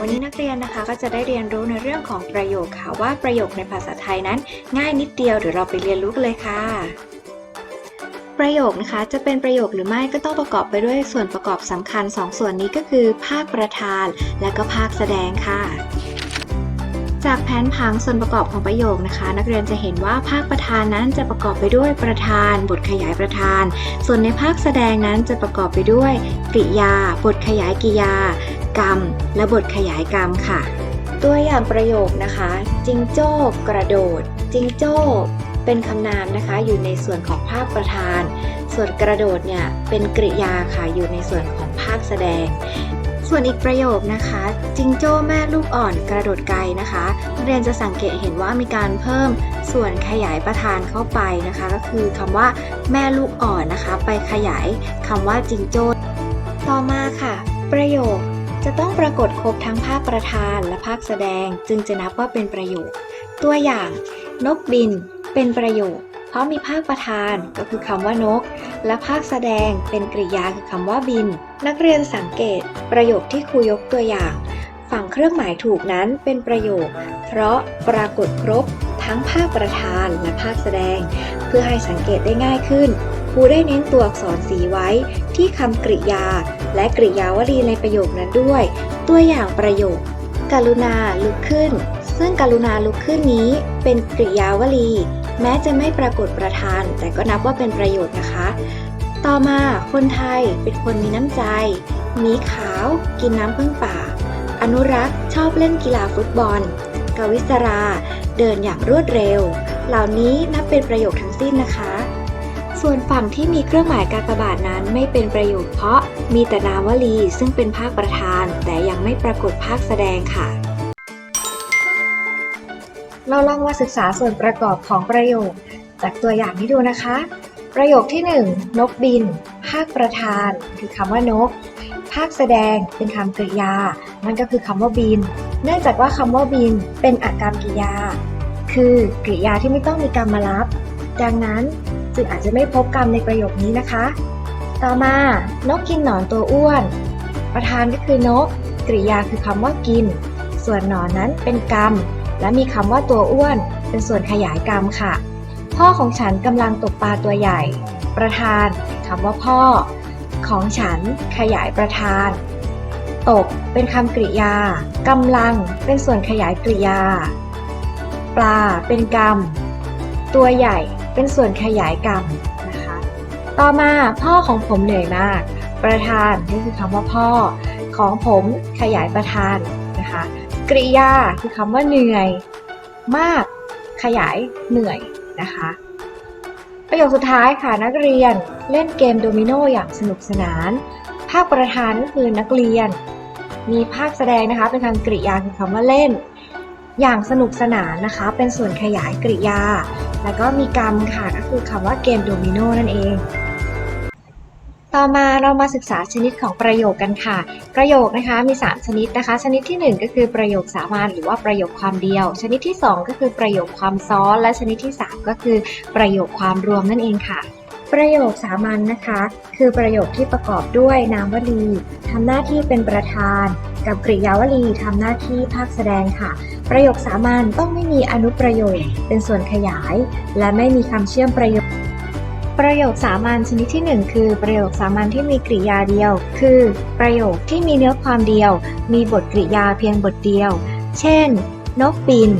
วันนี้นักเรียนนะคะก็จะได้เรียนรู้ในเรื่องของประโยคค่ะว่าประโยคในภาษาไทยนั้น ง่ายนิดเดียวเดี๋ยวเราไปเรียนรู้กันเลยค่ะ ประโยคนะคะจะเป็นประโยคหรือไม่ก็ต้องประกอบไปด้วยส่วนประกอบสำคัญ 2 ส่วนนี้ก็คือ ภาคประธาน และก็ภาคแสดงค่ะจากแผนผังส่วนประกอบของประโยคนะคะ นักเรียนจะเห็นว่าภาคประธานนั้นจะประกอบไปด้วยประธาน บทขยายประธาน ส่วนในภาคแสดงนั้นจะประกอบไปด้วยกริยา บทขยายกริยา กรรม และบทขยายกรรมค่ะ ตัวอย่างประโยคนะคะ จิงโจ้กระโดด จิงโจ้เป็นคำนามนะคะอยู่ในส่วนของภาคประธาน ส่วนกระโดดเนี่ยเป็นกริยาค่ะอยู่ในส่วนของภาคแสดง ส่วนอีกประโยคนะคะ จิงโจ้แม่ลูกอ่อนกระโดดไกลนะคะนักเรียนจะสังเกตเห็นว่ามีการเพิ่มส่วนขยายประธานเข้าไปนะคะ ก็คือคำว่าแม่ลูกอ่อนนะคะ ไปขยายคำว่าจิงโจ้ต่อมาค่ะ ประโยค จะต้องปรากฏครบทั้งภาคประธานและภาคแสดงจึงจะนับว่าเป็นประโยค ตัวอย่าง นกบิน เป็นประโยค เพราะมีภาคประธานก็คือคำว่านก และภาคแสดงเป็นกริยาคือคำว่าบิน นักเรียนสังเกต ประโยคที่ครูยกตัวอย่าง ฝั่งเครื่องหมายถูกนั้นเป็นประโยค เพราะปรากฏครบทั้งภาคประธานและภาคแสดง เพื่อให้สังเกตได้ง่ายขึ้น รูได้เน้นตัวอักษรสีไว้ที่คำกริยา และกริยาวลีในประโยคนั้นด้วย ตัวอย่างประโยค กรุณาลุกขึ้น ซึ่งกรุณาลุกขึ้นนี้ เป็นกริยาวลี แม้จะไม่ปรากฏประธาน แต่ก็นับว่าเป็นประโยคนะคะ ต่อมาคนไทยเป็นคนมีน้ำใจ มีขาว กินน้ำพึ่งป่า อนุรักษ์ชอบเล่นกีฬาฟุตบอล กวิศรา เดินอย่างรวดเร็ว เหล่านี้นับเป็นประโยคทั้งสิ้นนะคะ ส่วนฝั่งที่มีเครื่องหมายกากบาทนั้นไม่เป็นประโยคเพราะมีแต่นามวลี ซึ่งเป็นภาคประธาน แต่ยังไม่ปรากฏภาคแสดงค่ะ เราลองมาศึกษาส่วนประกอบของประโยค จากตัวอย่างนี้ดูนะคะ ประโยคที่ 1 นกบิน ภาคประธาน คือคำว่านก ภาคแสดงเป็นคำกริยานั่นก็คือคำว่าบิน เนื่องจากว่าคำว่าบินเป็นอากรรมกริยา คือกริยาที่ไม่ต้องมีกรรมมารับ ดังนั้น จึงอาจจะไม่พบกรรมในประโยคนี้นะคะ ต่อมานกกินหนอนตัวอ้วน ประธานก็คือนก กริยาคือคำว่ากิน ส่วนหนอนนั้นเป็นกรรม และมีคำว่าตัวอ้วน เป็นส่วนขยายกรรมค่ะ พ่อของฉันกำลังตกปลาตัวใหญ่ ประธานคำว่าพ่อ ของฉันขยายประธานตกเป็นคำกริยากำลังเป็นส่วนขยายกริยา ปลาเป็นกรรม ตัวใหญ่ เป็นส่วนขยายกรรมนะคะ ต่อมาพ่อของผมเหนื่อยมาก ประธานนี่คือคำว่าพ่อ ของผมขยายประธานนะคะกริยาคือคำว่าเหนื่อย มาก ขยายเหนื่อยนะคะ ประโยคสุดท้ายค่ะนักเรียนเล่นเกมโดมิโนอย่างสนุกสนาน ภาคประธานก็คือนักเรียน มีภาคแสดงนะคะเป็นคำกริยาคือคำว่าเล่น อย่างสนุกสนานนะคะ เป็นส่วนขยายกริยา แล้วก็มีกรรมค่ะก็คือคำว่าเกมโดมิโนนั่นเอง ต่อมาเรามาศึกษาชนิดของประโยคกันค่ะ ประโยคนะคะมี 3 ชนิดนะคะ ชนิดที่ 1 ก็คือประโยคสามัญหรือว่าประโยคความเดียว ชนิดที่ 2 ก็คือประโยคความซ้อน และชนิดที่ 3 ก็คือประโยคความรวมนั่นเองค่ะประโยคสามัญนนะคะ คือประโยคที่ประกอบด้วยนามวลีทำหน้าที่เป็นประธาน กับกริยาวลีทำหน้าที่ภาคแสดงค่ะ ประโยคสามัญต้องไม่มีอนุประโยคเป็นส่วนขยาย และไม่มีคำเชื่อมประโยค ประโยคสามัญชนิดที่ 1 คือ ประโยคสามัญที่มีกริยาเดียว คือ ประโยคที่มีเนื้อความเดียว มีบทกริยาเพียงบทเดียว เช่น นกบิน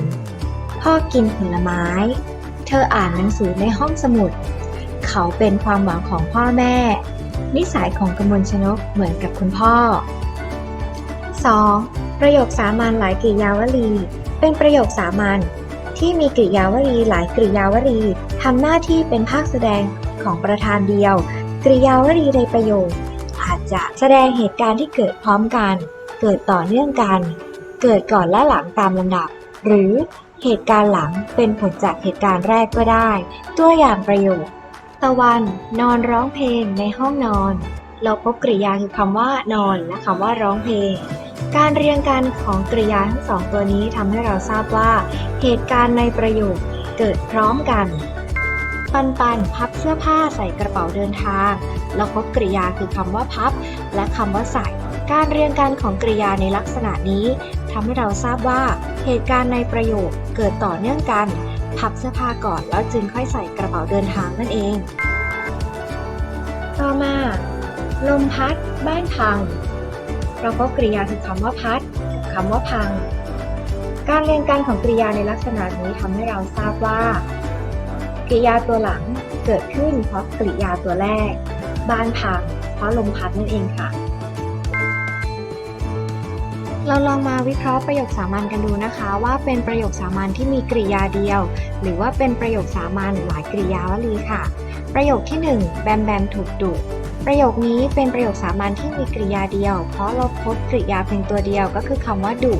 พ่อกินผลไม้ เธออ่านหนังสือในห้องสมุด เขาเป็นความหวังของพ่อแม่ นิสัยของกมลชนกเหมือนกับคุณพ่อ 2. ประโยคสามัญหลายกริยาวลี เป็นประโยคสามัญที่มีกริยาวลีหลายกริยาวลีทำหน้าที่เป็นภาคแสดงของประธานเดียว กริยาวลีในประโยค อาจจะแสดงเหตุการณ์ที่เกิดพร้อมกัน เกิดต่อเนื่องกัน เกิดก่อนและหลังตามลำดับ หรือเหตุการณ์หลังเป็นผลจากเหตุการณ์แรกก็ได้ ตัวอย่างประโยค ตะวันนอนร้องเพลงในห้องนอน เราพบกริยาคือคำว่านอนและคำว่าร้องเพลง การเรียงกันของกริยาทั้งสองตัวนี้ทำให้เราทราบว่า เหตุการณ์ในประโยคเกิดพร้อมกัน ปันปันพับเสื้อผ้าใส่กระเป๋าเดินทางเราพบกริยาคือคำว่าพับ และคำว่าใส่ การเรียงกันของกริยาในลักษณะนี้ทำให้เราทราบว่า เหตุการณ์ในประโยคเกิดต่อเนื่องกัน พับเสื้อผ้าก่อนแล้วจึงค่อยใส่กระเป๋าเดินทางนั่นเอง ต่อมา ลมพัด บ้านพัง เราพบกริยาคือคำว่าพัดคำว่าพัง การเรียงกันของกริยาในลักษณะนี้ทำให้เราทราบว่า กริยาตัวหลังเกิดขึ้นเพราะกริยาตัวแรก บ้านพังเพราะลมพัดนั่นเองค่ะ เราลองมาวิเคราะห์ประโยคสามัญกันดูนะคะ ว่าเป็นประโยคสามัญที่มีกริยาเดียว หรือว่าเป็นประโยคสามัญหลายกริยาวลีค่ะ ประโยคที่ 1 แบมแบมถูกดุ ประโยคนี้เป็นประโยคสามัญที่มีกริยาเดียว เพราะเราพบกริยาเพียงตัวเดียวก็คือคำว่าดุ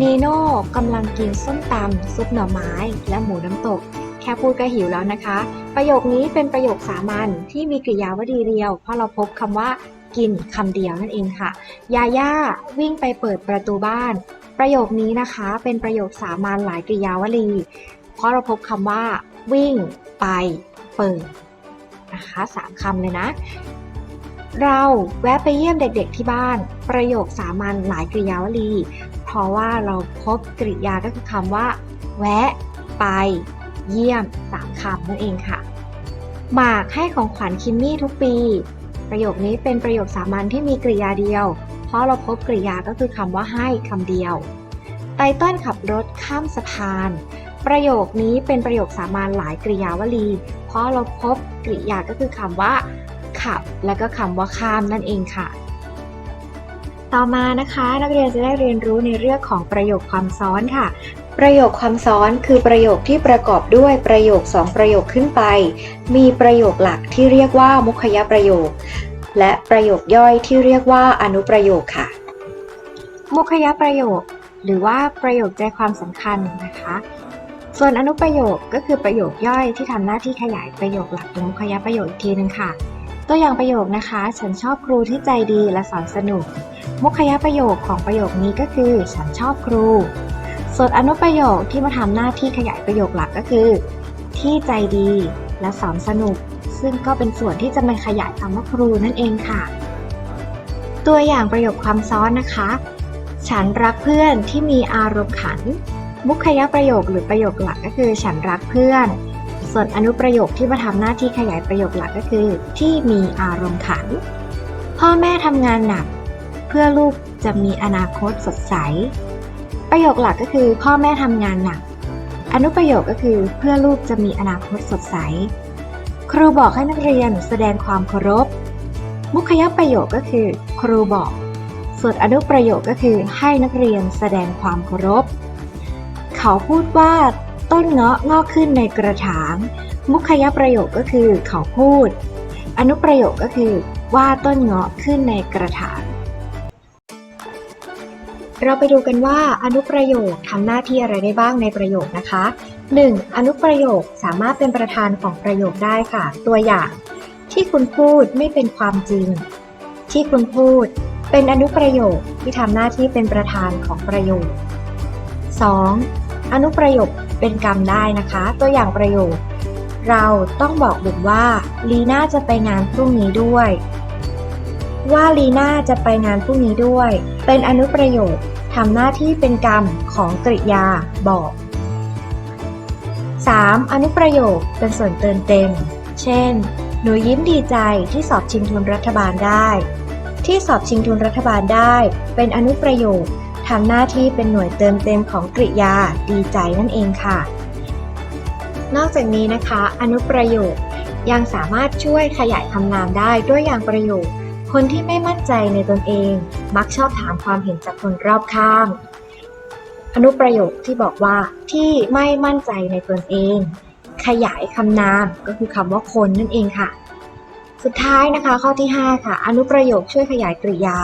นีโน่กำลังกินส้มตำซุปหน่อไม้ และหมูน้ำตก แค่พูดก็หิวแล้วนะคะ ประโยคนี้เป็นประโยคสามัญที่มีกริยาวดีเดียว เพราะเราพบคำว่ากินคำเดียวนั่นเองค่ะ ยาย่าวิ่งไปเปิดประตูบ้าน ประโยคนี้นะคะเป็นประโยคสามัญหลายกริยาวลี เพราะเราพบคำว่า วิ่ง ไป เปิด นะคะสามคำเลยนะ เราแวะไปเยี่ยมเด็กๆที่บ้าน ประโยคสามัญหลายกริยาวลี เพราะว่าเราพบกริยาก็คือคำว่า แวะ ไป เยี่ยมสามคำนั่นเองค่ะหมากให้ของขวัญคิมมี่ทุกปี ประโยคนี้เป็นประโยคสามัญที่มีกริยาเดียว เพราะเราพบกริยาก็คือคำว่าให้คำเดียว ไตเติ้ลขับรถข้ามสะพาน ประโยคนี้เป็นประโยคสามัญหลายกริยาวลี เพราะเราพบกริยาก็คือคำว่า ขับ และก็คำว่าข้ามนั่นเองค่ะ ต่อมานะคะนักเรียนจะได้เรียนรู้ในเรื่องของประโยคความซ้อนค่ะประโยคความซ้อนคือประโยคที่ประกอบด้วยประโยคสองประโยคขึ้นไป มีประโยคหลักที่เรียกว่ามุขยประโยค และประโยคย่อยที่เรียกว่าอนุประโยคค่ะ มุขยประโยค หรือว่าประโยคใจความสำคัญนะคะ ส่วนอนุประโยคก็คือประโยคย่อยที่ทำหน้าที่ขยายประโยคหลักหรือมุขยประโยคอีกทีหนึงค่ะ ตัวอย่างประโยคนะคะ ฉันชอบครูที่ใจดีและสอนสนุก มุขยประโยคของประโยคนี้ก็คือ ฉันชอบครู ส่วนอนุประโยคที่มาทำหน้าที่ขยายประโยคหลักก็คือ ที่ใจดีและสอนสนุก ซึ่งก็เป็นส่วนที่จะมาขยายคำว่าครูนั่นเองค่ะ ตัวอย่างประโยคความซ้อนนะคะ ฉันรักเพื่อนที่มีอารมณ์ขัน มุขยประโยคหรือประโยคหลักก็คือฉันรักเพื่อน ส่วนอนุประโยคที่มาทำหน้าที่ขยายประโยคหลักก็คือ ที่มีอารมณ์ขัน พ่อแม่ทำงานหนัก เพื่อลูกจะมีอนาคตสดใส ประโยคหลักก็คือ พ่อแม่ทำงานหนัก อนุประโยคก็คือเพื่อลูกจะมีอนาคตสดใส ครูบอกให้นักเรียนแสดงความเคารพ มุขยประโยคก็คือ ครูบอก ส่วนอนุประโยคก็คือให้นักเรียนแสดงความเคารพ เขาพูดว่า ต้นเงาะงอกขึ้นในกระถาง มุขยประโยคก็คือ เขาพูด อนุประโยคก็คือ ว่าต้นเงาะขึ้นในกระถาง เราไปดูกันว่าอนุประโยคทำหน้าที่อะไรได้บ้างในประโยคนะคะ 1. อนุประโยคสามารถเป็นประธานของประโยคได้ค่ะ ตัวอย่าง ที่คุณพูดไม่เป็นความจริง ที่คุณพูด เป็นอนุประโยคที่ทำหน้าที่เป็นประธานของประโยค 2. อนุประโยคเป็นกรรมได้นะคะ ตัวอย่างประโยค เราต้องบอกบุตรว่าลีน่าจะไปงานพรุ่งนี้ด้วย ว่าลีน่าจะไปงานพรุ่งนี้ด้วย เป็นอนุประโยคทำหน้าที่เป็นกรรมของกริยาบอก 3. อนุประโยคเป็นส่วนเติมเต็ม เช่น หนูยิ้มดีใจที่สอบชิงทุนรัฐบาลได้ ที่สอบชิงทุนรัฐบาลได้ เป็นอนุประโยค ทำหน้าที่เป็นหน่วยเติมเต็มของกริยา ดีใจนั่นเองค่ะ นอกจากนี้นะคะ อนุประโยคยังสามารถช่วยขยายคำนามได้ด้วยอย่างประโยค คนที่ไม่มั่นใจในตนเอง มักชอบถามความเห็นจากคนรอบข้าง อนุประโยคที่บอกว่าที่ไม่มั่นใจในตนเอง ขยายคำนามก็คือคำว่าคนนั่นเองค่ะ สุดท้ายนะคะข้อที่ 5 ค่ะ อนุประโยคช่วยขยายกริยา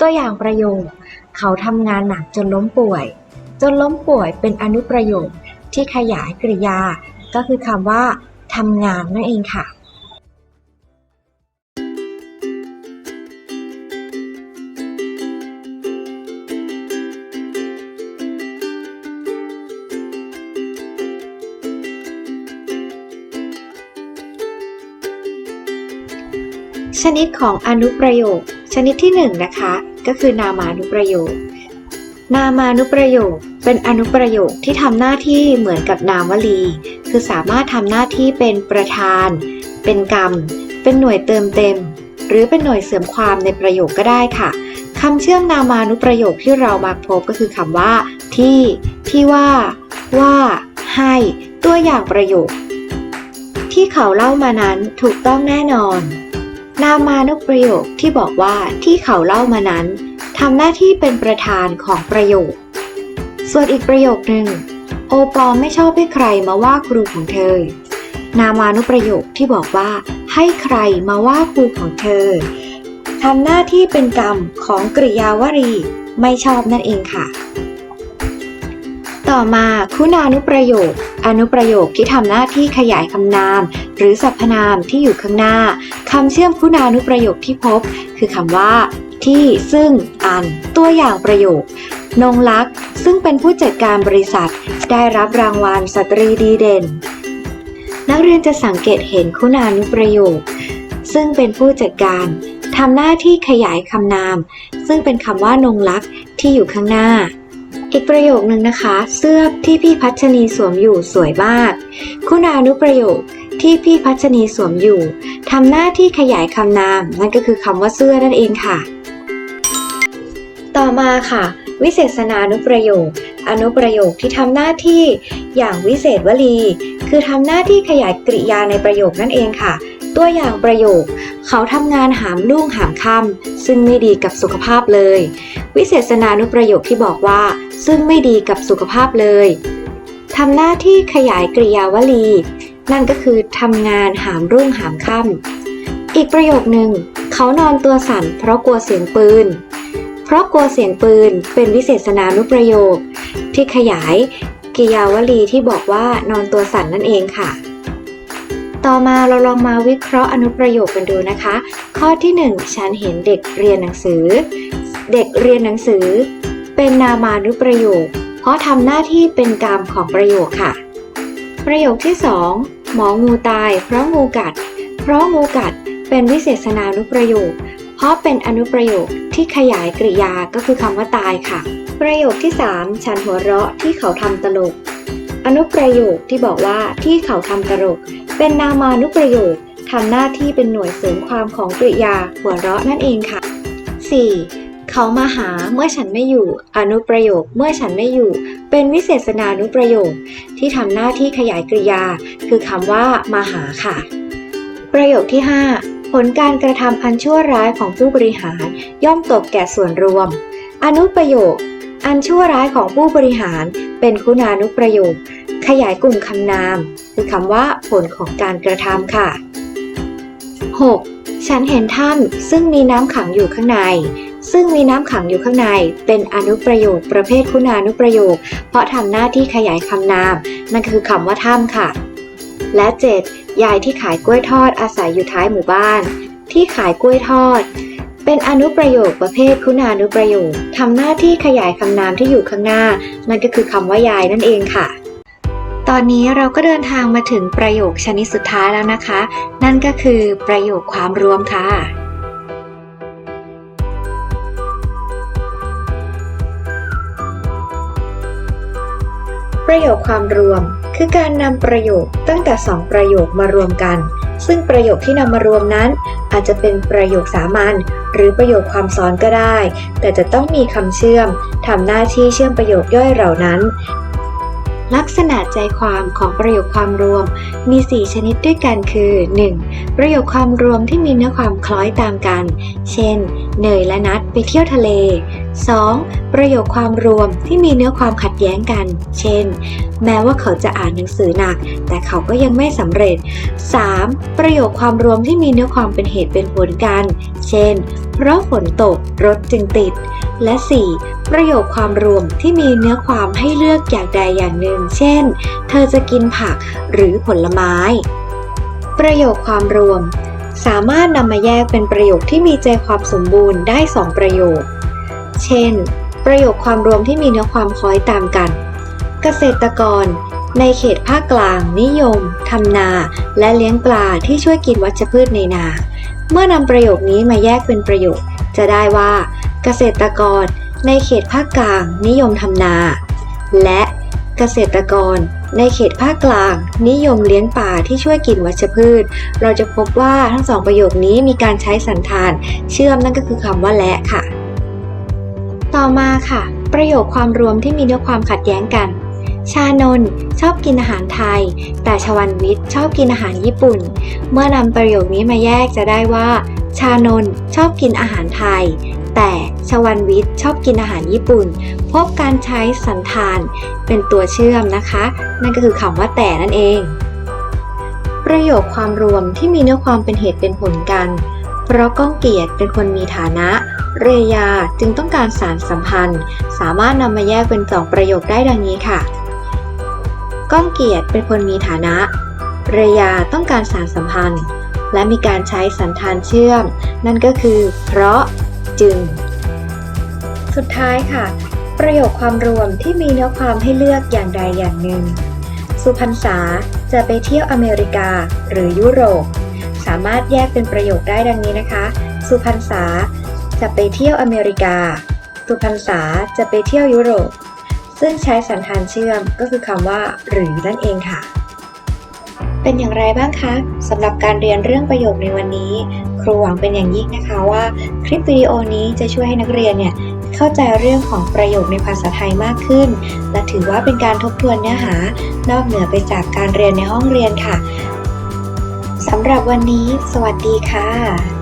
ตัวอย่างประโยค เขาทำงานหนักจนล้มป่วย จนล้มป่วยเป็นอนุประโยคที่ขยายกริยา ก็คือคำว่าทำงานนั่นเองค่ะ ชนิดของอนุประโยค ชนิดที่1นะคะ ก็คือนามานุประโยค นามานุประโยคเป็นอนุประโยคที่ทำหน้าที่เหมือนกับนามวลี คือสามารถทำหน้าที่เป็นประธาน เป็นกรรม เป็นหน่วยเติมเต็ม หรือเป็นหน่วยเสริมความในประโยคก็ได้ค่ะคำเชื่อมนามานุประโยคที่เรามักพบก็คือคำว่า ที่ ที่ว่า ว่า ให้ ตัวอย่างประโยค ที่เขาเล่ามานั้นถูกต้องแน่นอน นามานุประโยคที่บอกว่าที่เขาเล่ามานั้นทำหน้าที่เป็นประธานของประโยค ส่วนอีกประโยคหนึ่ง โอปอลไม่ชอบให้ใครมาว่าครูของเธอ นามานุประโยคที่บอกว่า ให้ใครมาว่าครูของเธอทำหน้าที่เป็นกรรมของกริยาวรี ไม่ชอบนั่นเองค่ะ ต่อมาคุณานุประโยค อนุประโยคที่ทำหน้าที่ขยายคำนาม หรือสรรพนามที่อยู่ข้างหน้าคำเชื่อมคุณานุประโยคที่พบ คือคำว่า ที่ซึ่งอัน ตัวอย่างประโยคนงลักษ์ซึ่งเป็นผู้จัดการบริษัท ได้รับรางวัลสตรีดีเด่น นักเรียนจะสังเกตเห็นคุณานุประโยค ซึ่งเป็นผู้จัดการทำหน้าที่ขยายคำนาม ซึ่งเป็นคำว่านงลักษ์ที่อยู่ข้างหน้า อีกประโยคนึงนะคะ เสื้อที่พี่พัชนีสวมอยู่สวยมาก คุณานุประโยคที่พี่พัชนีสวมอยู่ทำหน้าที่ขยายคำนาม นั่นก็คือคำว่าเสื้อนั่นเองค่ะ ต่อมาค่ะ วิเศษณานุประโยค อนุประโยคที่ทำหน้าที่อย่างวิเศษวลี คือทำหน้าที่ขยายกริยาในประโยคนั่นเองค่ะ ตัวอย่างประโยค เขาทำงานหามลุ่งหามค่ำซึ่งไม่ดีกับสุขภาพเลย วิเศษณานุประโยคที่บอกว่า ซึ่งไม่ดีกับสุขภาพเลยทำหน้าที่ขยายกริยาวลี นั่นก็คือทำงานหามรุ่งหามค่ำอีกประโยคหนึ่ง เขานอนตัวสั่นเพราะกลัวเสียงปืน เพราะกลัวเสียงปืนเป็นวิเศษณานุประโยค ที่ขยายกริยาวลีที่บอกว่านอนตัวสั่นนั่นเองค่ะ ต่อมาเราลองมาวิเคราะห์อนุประโยคกันดูนะคะ ข้อที่ 1 ฉันเห็นเด็กเรียนหนังสือ เด็กเรียนหนังสือ เป็นนามานุประโยค เพราะทำหน้าที่เป็นกรรมของประโยคค่ะ ประโยคที่ 2 หมองูตาย เพราะงูกัด เพราะงูกัดเป็นวิเศษณานุประโยค เพราะเป็นอนุประโยคที่ขยายกริยาก็คือคำว่าตายค่ะ ประโยคที่ 3 ฉันหัวเราะที่เขาทำตลก อนุประโยคที่บอกว่าที่เขาทำตลก เป็นนามานุประโยคทำหน้าที่เป็นหน่วยเสริมความของกริยาหัวเราะนั่นเองค่ะ 4. เขามาหาเมื่อฉันไม่อยู่ อนุประโยคเมื่อฉันไม่อยู่ เป็นวิเศษณานุประโยค ที่ทำหน้าที่ขยายกริยา คือคำว่ามาหาค่ะ ประโยคที่ 5 ผลการกระทำอันชั่วร้ายของผู้บริหาร ย่อมตกแก่ส่วนรวม อนุประโยค อันชั่วร้ายของผู้บริหารเป็นคุณานุประโยค ขยายกลุ่มคำนาม คือคำว่าผลของการกระทำค่ะ 6. ฉันเห็นถ้ำซึ่งมีน้ำขังอยู่ข้างใน ซึ่งมีน้ำขังอยู่ข้างใน เป็นอนุประโยคประเภทคุณานุประโยค เพราะทำหน้าที่ขยายคำนาม นั่นคือคำว่าถ้ำค่ะ และ 7. ยายที่ขายกล้วยทอดอาศัยอยู่ท้ายหมู่บ้าน ที่ขายกล้วยทอด เป็นอนุประโยคประเภทคุณานุประโยคทำหน้าที่ขยายคำนามที่อยู่ข้างหน้า นั่นก็คือคำว่ายายนั่นเองค่ะ ตอนนี้เราก็เดินทางมาถึงประโยคชนิดสุดท้ายแล้วนะคะ นั่นก็คือประโยคความรวมค่ะประโยคความรวม คือการนำประโยคตั้งแต่ 2 ประโยคมารวมกัน ซึ่งประโยคที่นำมารวมนั้น อาจจะเป็นประโยคสามัญหรือประโยคความซ้อนก็ได้ แต่จะต้องมีคำเชื่อมทำหน้าที่เชื่อมประโยคย่อยเหล่านั้น ลักษณะใจความของประโยคความรวมมี 4 ชนิดด้วยกันคือ 1. ประโยคความรวมที่มีเนื้อความคล้อยตามกัน เช่น เนยและนัดไปเที่ยวทะเล 2. ประโยคความรวมที่มีเนื้อความขัดแย้งกัน เช่น แม้ว่าเขาจะอ่านหนังสือหนัก แต่เขาก็ยังไม่สำเร็จ 3. ประโยคความรวมที่มีเนื้อความเป็นเหตุเป็นผลกัน เช่น เพราะฝนตกรถจึงติด และ 4. ประโยคความรวมที่มีเนื้อความให้เลือกอย่างใดอย่างหนึ่ง เช่น เธอจะกินผักหรือผลไม้ ประโยคความรวม สามารถนำมาแยกเป็นประโยคที่มีใจความสมบูรณ์ได้ 2 ประโยค เช่น ประโยคความรวมที่มีเนื้อความคล้อยตามกัน เกษตรกร ในเขตภาคกลาง นิยมทำนา และเลี้ยงปลาที่ช่วยกินวัชพืชในนา เมื่อนำประโยคนี้มาแยกเป็นประโยค จะได้ว่า เกษตรกร ในเขตภาคกลาง นิยมทำนา และเกษตรกร ในเขตภาคกลาง นิยมเลี้ยงป่าที่ช่วยกินวัชพืช เราจะพบว่าทั้งสองประโยคนี้มีการใช้สันธาน เชื่อมนั่นก็คือคำว่าและค่ะ ต่อมาค่ะ ประโยคความรวมที่มีเนื้อความขัดแย้งกัน ชานนชอบกินอาหารไทย แต่ชวันวิทย์ชอบกินอาหารญี่ปุ่น เมื่อนำประโยคนี้มาแยกจะได้ว่า ชานนชอบกินอาหารไทย แต่ชวันวิทย์ชอบกินอาหารญี่ปุ่น พบการใช้สันธานเป็นตัวเชื่อมนะคะ นั่นก็คือคำว่าแต่นั่นเอง ประโยคความรวมที่มีเนื้อความเป็นเหตุเป็นผลกัน เพราะก้องเกียรติเป็นคนมีฐานะ เรยาจึงต้องการสารสัมพันธ์ สามารถนำมาแยกเป็นสองประโยคได้ดังนี้ค่ะ ก้องเกียรติเป็นคนมีฐานะ เรยาต้องการสารสัมพันธ์ และมีการใช้สันธานเชื่อม นั่นก็คือ เพราะจึง สุดท้ายค่ะ ประโยคความรวมที่มีเนื้อความให้เลือกอย่างใดอย่างหนึ่ง สุพรรษาจะไปเที่ยวอเมริกาหรือยุโรป สามารถแยกเป็นประโยคได้ดังนี้นะคะ สุพรรษาจะไปเที่ยวอเมริกา สุพรรษาจะไปเที่ยวยุโรป ซึ่งใช้สันธานเชื่อมก็คือคำว่า หรือนั่นเองค่ะ เป็นอย่างไรบ้างคะสำหรับการเรียนเรื่องประโยคในวันนี้ ครูหวังเป็นอย่างยิ่งนะคะว่า คลิปวิดีโอนี้จะช่วยให้นักเรียนเนี่ย เข้าใจเรื่องของประโยคในภาษาไทยมากขึ้น และถือว่าเป็นการทบทวนเนื้อหานอกเหนือไปจากการเรียนในห้องเรียนค่ะสำหรับวันนี้ สวัสดีค่ะ